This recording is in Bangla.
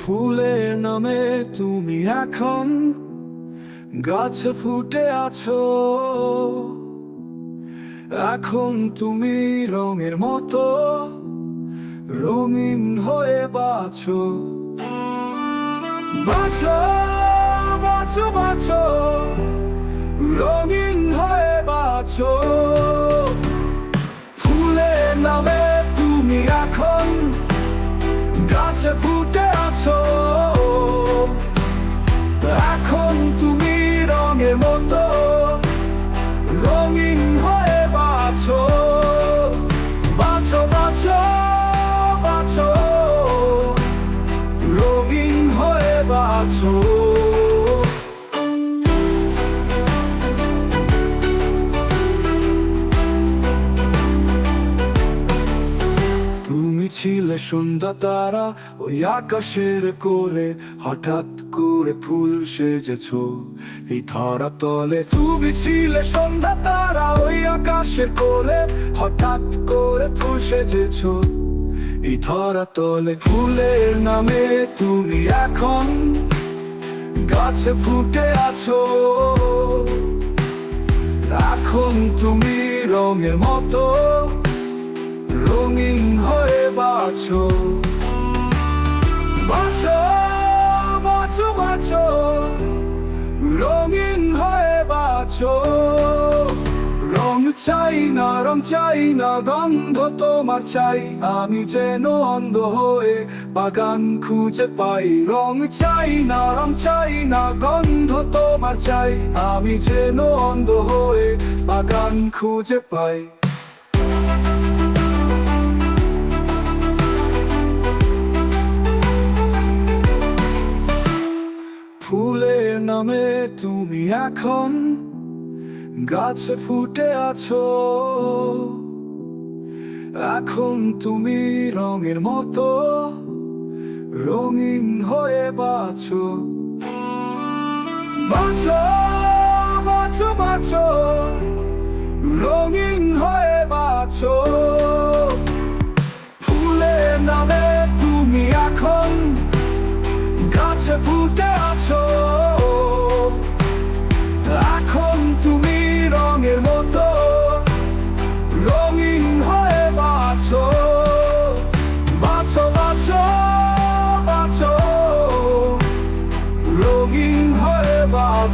ফুলের নামে তুমি এখন গাছে ফুটে আছো। এখন তুমি রঙের মতো রঙিন হয়ে বাছো। বাছো বাছো বাছো, রঙিন হয়ে বাছো। সুন্দর তারা ওই আকাশের কোলে হঠাৎ করে ফুল সেজেছ এই ধরা তলে তুমি ছিলে সন্ধ্যা তারা ওই আকাশের কোলে হঠাৎ করে ফুল সেজেছ এই ধরা তলে ফুলের নামে তুমি এখন গাছে ফুটে আছো। এখন তুমি রঙের মতো, রঙিন হয়ে বাছো বাছো বাছো বাছো। রঙিন হয়ে বাছো। রং চাই না, রং চাই না, গন্ধ তোমার চাই। আমি যেন অন্ধ হয়ে বাগান খুঁজে পাই। রং চাই না, রং চাই না, গন্ধ তোমার চাই। আমি যেন অন্ধ হয়ে বাগান খুঁজে পাই। তুমি এখন গাছে ফুটে আছো। এখন তুমি রঙের মতো রঙিন হয়ে বাছো বাছো বাছো বাছো Vào